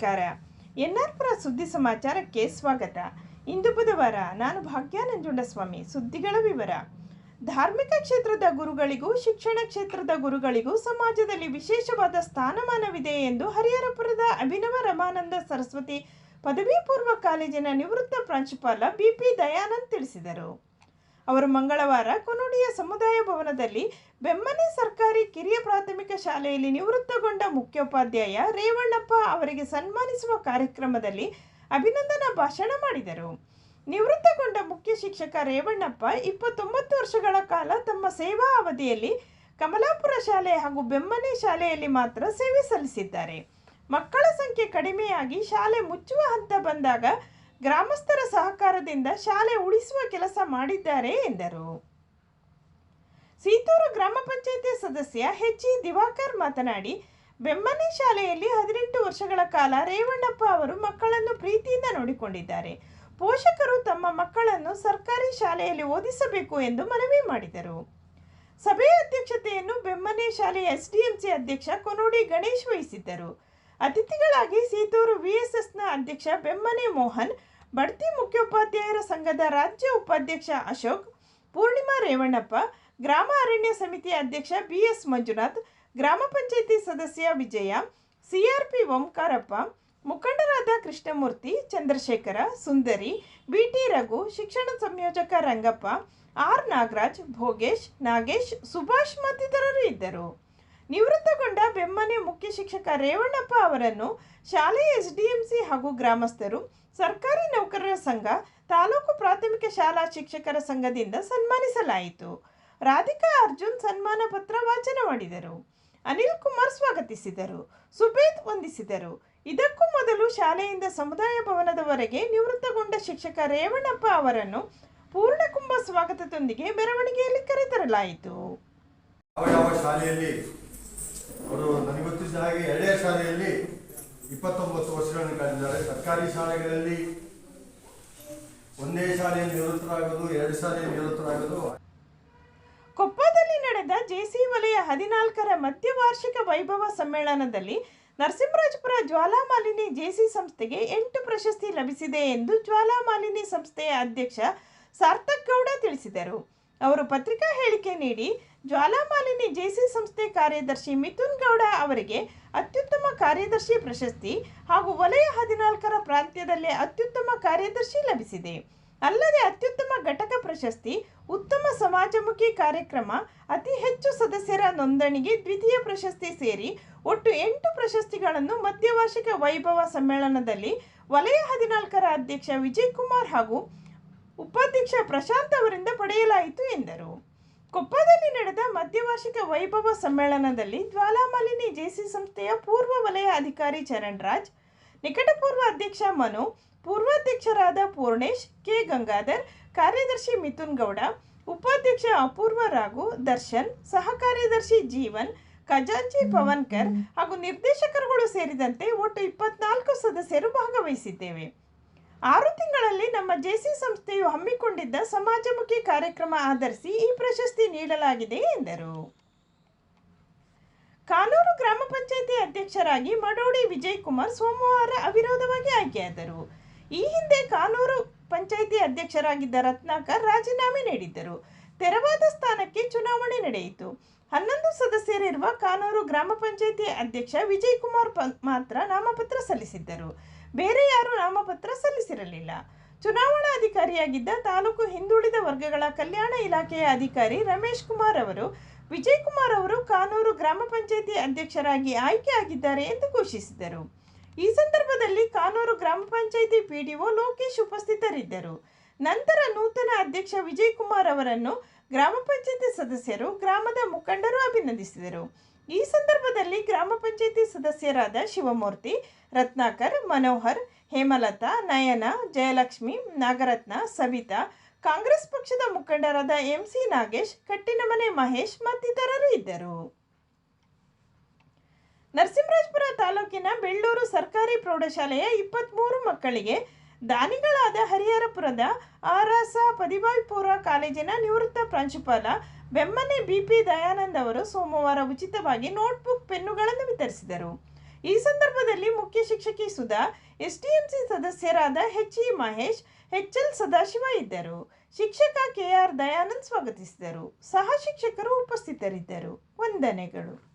ನಮಸ್ಕಾರ. ಪುರ ಸುದ್ದಿ ಸಮಾಚಾರಕ್ಕೆ ಸ್ವಾಗತ. ಇಂದು ಬುಧವಾರ ನಾನು ಭಾಗ್ಯಾನಂಜುಂಡಸ್ವಾಮಿ ಸುದ್ದಿಗಳ ವಿವರ. ಧಾರ್ಮಿಕ ಕ್ಷೇತ್ರದ ಗುರುಗಳಿಗೂ ಶಿಕ್ಷಣ ಕ್ಷೇತ್ರದ ಗುರುಗಳಿಗೂ ಸಮಾಜದಲ್ಲಿ ವಿಶೇಷವಾದ ಸ್ಥಾನಮಾನವಿದೆ ಎಂದು ಹರಿಹರಪುರದ ಅಭಿನವ ರಮಾನಂದ ಸರಸ್ವತಿ ಪದವಿ ಪೂರ್ವ ಕಾಲೇಜಿನ ನಿವೃತ್ತ ಪ್ರಾಂಶುಪಾಲ ಬಿಪಿ ದಯಾನಂದ್ ತಿಳಿಸಿದರು. ಅವರು ಮಂಗಳವಾರ ಕೊನುಡಿಯ ಸಮುದಾಯ ಭವನದಲ್ಲಿ ಬೆಮ್ಮನೆ ಸರ್ಕಾರಿ ಕಿರಿಯ ಪ್ರಾಥಮಿಕ ಶಾಲೆಯಲ್ಲಿ ನಿವೃತ್ತಗೊಂಡ ಮುಖ್ಯೋಪಾಧ್ಯಾಯ ರೇವಣ್ಣಪ್ಪ ಅವರಿಗೆ ಸನ್ಮಾನಿಸುವ ಕಾರ್ಯಕ್ರಮದಲ್ಲಿ ಅಭಿನಂದನಾ ಭಾಷಣ ಮಾಡಿದರು. ನಿವೃತ್ತಗೊಂಡ ಮುಖ್ಯ ಶಿಕ್ಷಕ ರೇವಣ್ಣಪ್ಪ ಇಪ್ಪತ್ತೊಂಬತ್ತು ವರ್ಷಗಳ ಕಾಲ ತಮ್ಮ ಸೇವಾ ಅವಧಿಯಲ್ಲಿ ಕಮಲಾಪುರ ಶಾಲೆ ಹಾಗೂ ಬೆಮ್ಮನೆ ಶಾಲೆಯಲ್ಲಿ ಮಾತ್ರ ಸೇವೆ ಸಲ್ಲಿಸಿದ್ದಾರೆ. ಮಕ್ಕಳ ಸಂಖ್ಯೆ ಕಡಿಮೆಯಾಗಿ ಶಾಲೆ ಮುಚ್ಚುವ ಹಂತ ಬಂದಾಗ ಗ್ರಾಮಸ್ಥರ ಸಹಕಾರದಿಂದ ಶಾಲೆ ಉಳಿಸುವ ಕೆಲಸ ಮಾಡಿದ್ದಾರೆ ಎಂದರು. ಸೀತೂರು ಗ್ರಾಮ ಪಂಚಾಯಿತಿ ಸದಸ್ಯ ಹೆಚ್ ಇ ದಿವಾಕರ್ ಮಾತನಾಡಿ ಬೆಮ್ಮನೆ ಶಾಲೆಯಲ್ಲಿ ಹದಿನೆಂಟು ವರ್ಷಗಳ ಕಾಲ ರೇವಣ್ಣಪ್ಪ ಅವರು ಮಕ್ಕಳನ್ನು ಪ್ರೀತಿಯಿಂದ ನೋಡಿಕೊಂಡಿದ್ದಾರೆ. ಪೋಷಕರು ತಮ್ಮ ಮಕ್ಕಳನ್ನು ಸರ್ಕಾರಿ ಶಾಲೆಯಲ್ಲಿ ಓದಿಸಬೇಕು ಎಂದು ಮನವಿ ಮಾಡಿದರು. ಸಭೆಯ ಅಧ್ಯಕ್ಷತೆಯನ್ನು ಬೆಮ್ಮನೆ ಶಾಲೆಯ ಎಸ್ಡಿಎಂಸಿ ಅಧ್ಯಕ್ಷ ಕೊನೋಡಿ ಗಣೇಶ್ ವಹಿಸಿದ್ದರು. ಅತಿಥಿಗಳಾಗಿ ಸೀತೂರು ಅಧ್ಯಕ್ಷ ಬೆಮ್ಮನೆ ಮೋಹನ್, ಬಡ್ತಿ ಮುಖ್ಯೋಪಾಧ್ಯಾಯರ ಸಂಘದ ರಾಜ್ಯ ಉಪಾಧ್ಯಕ್ಷ ಅಶೋಕ್, ಪೂರ್ಣಿಮಾ ರೇವಣ್ಣಪ್ಪ, ಗ್ರಾಮ ಅರಣ್ಯ ಸಮಿತಿ ಅಧ್ಯಕ್ಷ ಬಿ ಎಸ್ ಮಂಜುನಾಥ್, ಗ್ರಾಮ ಪಂಚಾಯಿತಿ ಸದಸ್ಯ ವಿಜಯ, ಸಿಆರ್ಪಿ ಓಂಕಾರಪ್ಪ, ಮುಖಂಡರಾದ ಕೃಷ್ಣಮೂರ್ತಿ, ಚಂದ್ರಶೇಖರ, ಸುಂದರಿ, ಬಿಟಿ ರಘು, ಶಿಕ್ಷಣ ಸಂಯೋಜಕ ರಂಗಪ್ಪ, ಆರ್ ನಾಗರಾಜ್, ಭೋಗೇಶ್, ನಾಗೇಶ್, ಸುಭಾಷ್ ಮತ್ತಿತರರು ಇದ್ದರು. ನಿವೃತ್ತಗೊಂಡ ಬೆಮ್ಮನೆ ಮುಖ್ಯ ಶಿಕ್ಷಕ ರೇವಣ್ಣಪ್ಪ ಅವರನ್ನು ಶಾಲೆಯ ಎಸ್ಡಿಎಂಸಿ ಹಾಗೂ ಗ್ರಾಮಸ್ಥರು, ಸರ್ಕಾರಿ ನೌಕರರ ಸಂಘ, ತಾಲೂಕು ಪ್ರಾಥಮಿಕ ಶಾಲಾ ಶಿಕ್ಷಕರ ಸಂಘದಿಂದ ಸನ್ಮಾನಿಸಲಾಯಿತು. ರಾಧಿಕಾ ಅರ್ಜುನ್ ಸನ್ಮಾನ ಪತ್ರ ವಾಚನ ಮಾಡಿದರು. ಅನಿಲ್ ಕುಮಾರ್ ಸ್ವಾಗತಿಸಿದರು. ಸುಬೇತ್ ವಂದಿಸಿದರು. ಇದಕ್ಕೂ ಮೊದಲು ಶಾಲೆಯಿಂದ ಸಮುದಾಯ ಭವನದವರೆಗೆ ನಿವೃತ್ತಗೊಂಡ ಶಿಕ್ಷಕ ರೇವಣ್ಣಪ್ಪ ಅವರನ್ನು ಪೂರ್ಣಕುಂಭ ಸ್ವಾಗತದೊಂದಿಗೆ ಮೆರವಣಿಗೆಯಲ್ಲಿ ಕರೆತರಲಾಯಿತು. ಶಾಲೆಯಲ್ಲಿ ಅವರು ನನಗೆ ಗೊತ್ತಿದ್ದ ಹಾಗೆ ಎರಡೇ ಶಾಲೆಯಲ್ಲಿ ಇಪ್ಪತ್ತೊಂಬತ್ತು ವರ್ಷಗಳನ್ನು ಕಳೆದಿದ್ದಾರೆ. ಸರ್ಕಾರಿ ಶಾಲೆಗಳಲ್ಲಿ ಒಂದೇ ಶಾಲೆಯಲ್ಲಿ ನಿವೃತ್ತರಾಗೋದು ಎರಡು ಶಾಲೆಯಲ್ಲಿ ನಿವೃತ್ತರಾಗೋದು ಕೊಪ್ಪದಲ್ಲಿ ನಡೆದ ಜೆಸಿ ವಲಯ ಹದಿನಾಲ್ಕರ ಮಧ್ಯವಾರ್ಷಿಕ ವೈಭವ ಸಮ್ಮೇಳನದಲ್ಲಿ ನರಸಿಂಹರಾಜಪುರ ಜ್ವಾಲಾಮಾಲಿನಿ ಜೆಸಿ ಸಂಸ್ಥೆಗೆ ಎಂಟು ಪ್ರಶಸ್ತಿ ಲಭಿಸಿದೆ ಎಂದು ಜ್ವಾಲಾಮಾಲಿನಿ ಸಂಸ್ಥೆಯ ಅಧ್ಯಕ್ಷ ಸಾರ್ಥಕ್ ಗೌಡ ತಿಳಿಸಿದರು. ಅವರು ಪತ್ರಿಕಾ ಹೇಳಿಕೆ ನೀಡಿ ಜ್ವಾಲಾಮಾಲಿನಿ ಜೇಸಿ ಸಂಸ್ಥೆ ಕಾರ್ಯದರ್ಶಿ ಮಿಥುನ್ ಗೌಡ ಅವರಿಗೆ ಅತ್ಯುತ್ತಮ ಕಾರ್ಯದರ್ಶಿ ಪ್ರಶಸ್ತಿ ಹಾಗೂ ವಲಯ ಹದಿನಾಲ್ಕರ ಪ್ರಾಂತ್ಯದಲ್ಲೇ ಅತ್ಯುತ್ತಮ ಕಾರ್ಯದರ್ಶಿ ಲಭಿಸಿದೆ. ಅಲ್ಲದೆ ಅತ್ಯುತ್ತಮ ಘಟಕ ಪ್ರಶಸ್ತಿ, ಉತ್ತಮ ಸಮಾಜಮುಖಿ ಕಾರ್ಯಕ್ರಮ, ಅತಿ ಹೆಚ್ಚು ಸದಸ್ಯರ ನೋಂದಣಿಗೆ ದ್ವಿತೀಯ ಪ್ರಶಸ್ತಿ ಸೇರಿ ಒಟ್ಟು ಎಂಟು ಪ್ರಶಸ್ತಿಗಳನ್ನು ಮಧ್ಯವಾರ್ಷಿಕ ವೈಭವ ಸಮ್ಮೇಳನದಲ್ಲಿ ವಲಯ ಹದಿನಾಲ್ಕರ ಅಧ್ಯಕ್ಷ ವಿಜಯ್ ಕುಮಾರ್ ಹಾಗೂ ಉಪಾಧ್ಯಕ್ಷ ಪ್ರಶಾಂತ್ ಅವರಿಂದ ಪಡೆಯಲಾಯಿತು ಎಂದರು. ಕೊಪ್ಪದಲ್ಲಿ ನಡೆದ ಮಧ್ಯವಾರ್ಷಿಕ ವೈಭವ ಸಮ್ಮೇಳನದಲ್ಲಿ ಜ್ವಾಲಾಮಾಲಿನಿ ಜೇಸಿ ಸಂಸ್ಥೆಯ ಪೂರ್ವ ವಲಯ ಅಧಿಕಾರಿ ಚರಣ್ ರಾಜ್ ನಿಕಟಪೂರ್ವ ಅಧ್ಯಕ್ಷ ಮನು, ಪೂರ್ವಾಧ್ಯಕ್ಷರಾದ ಪೂರ್ಣೇಶ್, ಕೆ. ಗಂಗಾಧರ್, ಕಾರ್ಯದರ್ಶಿ ಮಿಥುನ್ ಗೌಡ, ಉಪಾಧ್ಯಕ್ಷ ಅಪೂರ್ವ ರಾಘು, ದರ್ಶನ್, ಸಹ ಕಾರ್ಯದರ್ಶಿ ಜೀವನ್, ಖಜಾಂಚಿ ಪವನ್ಕರ್ ಹಾಗೂ ನಿರ್ದೇಶಕರುಗಳು ಸೇರಿದಂತೆ ಒಟ್ಟು ಇಪ್ಪತ್ನಾಲ್ಕು ಸದಸ್ಯರು ಭಾಗವಹಿಸಿದ್ದೇವೆ. ಆರು ತಿಂಗಳಲ್ಲಿ ನಮ್ಮ ಜೆಸಿ ಸಂಸ್ಥೆಯು ಹಮ್ಮಿಕೊಂಡಿದ್ದ ಸಮಾಜಮುಖಿ ಕಾರ್ಯಕ್ರಮ ಆಧರಿಸಿ ಈ ಪ್ರಶಸ್ತಿ ನೀಡಲಾಗಿದೆ ಎಂದರು. ಕಾನೂರು ಗ್ರಾಮ ಪಂಚಾಯಿತಿ ಅಧ್ಯಕ್ಷರಾಗಿ ಮಡೋಡಿ ವಿಜಯ್ ಕುಮಾರ್ ಸೋಮವಾರ ಅವಿರೋಧವಾಗಿ ಆಯ್ಕೆಯಾದರು. ಈ ಹಿಂದೆ ಕಾನೂರು ಪಂಚಾಯಿತಿ ಅಧ್ಯಕ್ಷರಾಗಿದ್ದ ರತ್ನಾಕರ್ ರಾಜೀನಾಮೆ ನೀಡಿದ್ದರು. ತೆರವಾದ ಸ್ಥಾನಕ್ಕೆ ಚುನಾವಣೆ ನಡೆಯಿತು. ಹನ್ನೊಂದು ಸದಸ್ಯರಿರುವ ಕಾನೂರು ಗ್ರಾಮ ಪಂಚಾಯಿತಿ ಅಧ್ಯಕ್ಷ ವಿಜಯ್ ಕುಮಾರ್ ಮಾತ್ರ ನಾಮಪತ್ರ ಸಲ್ಲಿಸಿದ್ದರು. ಬೇರೆ ಯಾರೂ ನಾಮಪತ್ರ ಸಲ್ಲಿಸಿರಲಿಲ್ಲ. ಚುನಾವಣಾ ಅಧಿಕಾರಿಯಾಗಿದ್ದ ತಾಲೂಕು ಹಿಂದುಳಿದ ವರ್ಗಗಳ ಕಲ್ಯಾಣ ಇಲಾಖೆಯ ಅಧಿಕಾರಿ ರಮೇಶ್ ಕುಮಾರ್ ಅವರು, ವಿಜಯ್ ಕುಮಾರ್ ಅವರು ಕಾನೂರು ಗ್ರಾಮ ಪಂಚಾಯಿತಿ ಅಧ್ಯಕ್ಷರಾಗಿ ಆಯ್ಕೆಯಾಗಿದ್ದಾರೆ ಎಂದು ಘೋಷಿಸಿದರು. ಈ ಸಂದರ್ಭದಲ್ಲಿ ಕಾನೂರು ಗ್ರಾಮ ಪಂಚಾಯಿತಿ ಪಿಡಿಒ ಲೋಕೇಶ್ ಉಪಸ್ಥಿತರಿದ್ದರು. ನಂತರ ನೂತನ ಅಧ್ಯಕ್ಷ ವಿಜಯ್ ಕುಮಾರ್ ಅವರನ್ನು ಗ್ರಾಮ ಪಂಚಾಯಿತಿ ಸದಸ್ಯರು ಗ್ರಾಮದ ಮುಖಂಡರು ಅಭಿನಂದಿಸಿದರು. ಈ ಸಂದರ್ಭದಲ್ಲಿ ಗ್ರಾಮ ಪಂಚಾಯಿತಿ ಸದಸ್ಯರಾದ ಶಿವಮೂರ್ತಿ, ರತ್ನಾಕರ್, ಮನೋಹರ್, ಹೇಮಲತಾ, ನಯನ, ಜಯಲಕ್ಷ್ಮಿ, ನಾಗರತ್ನ, ಸವಿತಾ, ಕಾಂಗ್ರೆಸ್ ಪಕ್ಷದ ಮುಖಂಡರಾದ ಎಂಸಿ ನಾಗೇಶ್, ಕಟ್ಟಿನಮನೆ ಮಹೇಶ್ ಮತ್ತಿತರರು ಇದ್ದರು. ನರಸಿಂಹರಾಜಪುರ ತಾಲೂಕಿನ ಬೆಳ್ಳೂರು ಸರ್ಕಾರಿ ಪ್ರೌಢಶಾಲೆಯ ಇಪ್ಪತ್ತ್ಮೂರು ಮಕ್ಕಳಿಗೆ ದಾನಿಗಳಾದ ಹರಿಹರಪುರದ ಆರಾಸ ಪದಿಬಾಯ್ಪುರ ಕಾಲೇಜಿನ ನಿವೃತ್ತ ಪ್ರಾಂಶುಪಾಲ ಬೆಮ್ಮನೆ ಬಿಪಿ ದಯಾನಂದ್ ಅವರು ಸೋಮವಾರ ಉಚಿತವಾಗಿ ನೋಟ್ಬುಕ್ ಪೆನ್ನುಗಳನ್ನು ವಿತರಿಸಿದರು. ಈ ಸಂದರ್ಭದಲ್ಲಿ ಮುಖ್ಯ ಶಿಕ್ಷಕಿ ಸುಧಾ ಎಸ್ಟಿಎಂಸಿ ಸದಸ್ಯರಾದ H E Mahesh, HL Sadashiva ಇದ್ದರು. ಶಿಕ್ಷಕ ಕೆಆರ್ ದಯಾನಂದ್ ಸ್ವಾಗತಿಸಿದರು. ಸಹ ಶಿಕ್ಷಕರು ಉಪಸ್ಥಿತರಿದ್ದರು. ವಂದನೆಗಳು.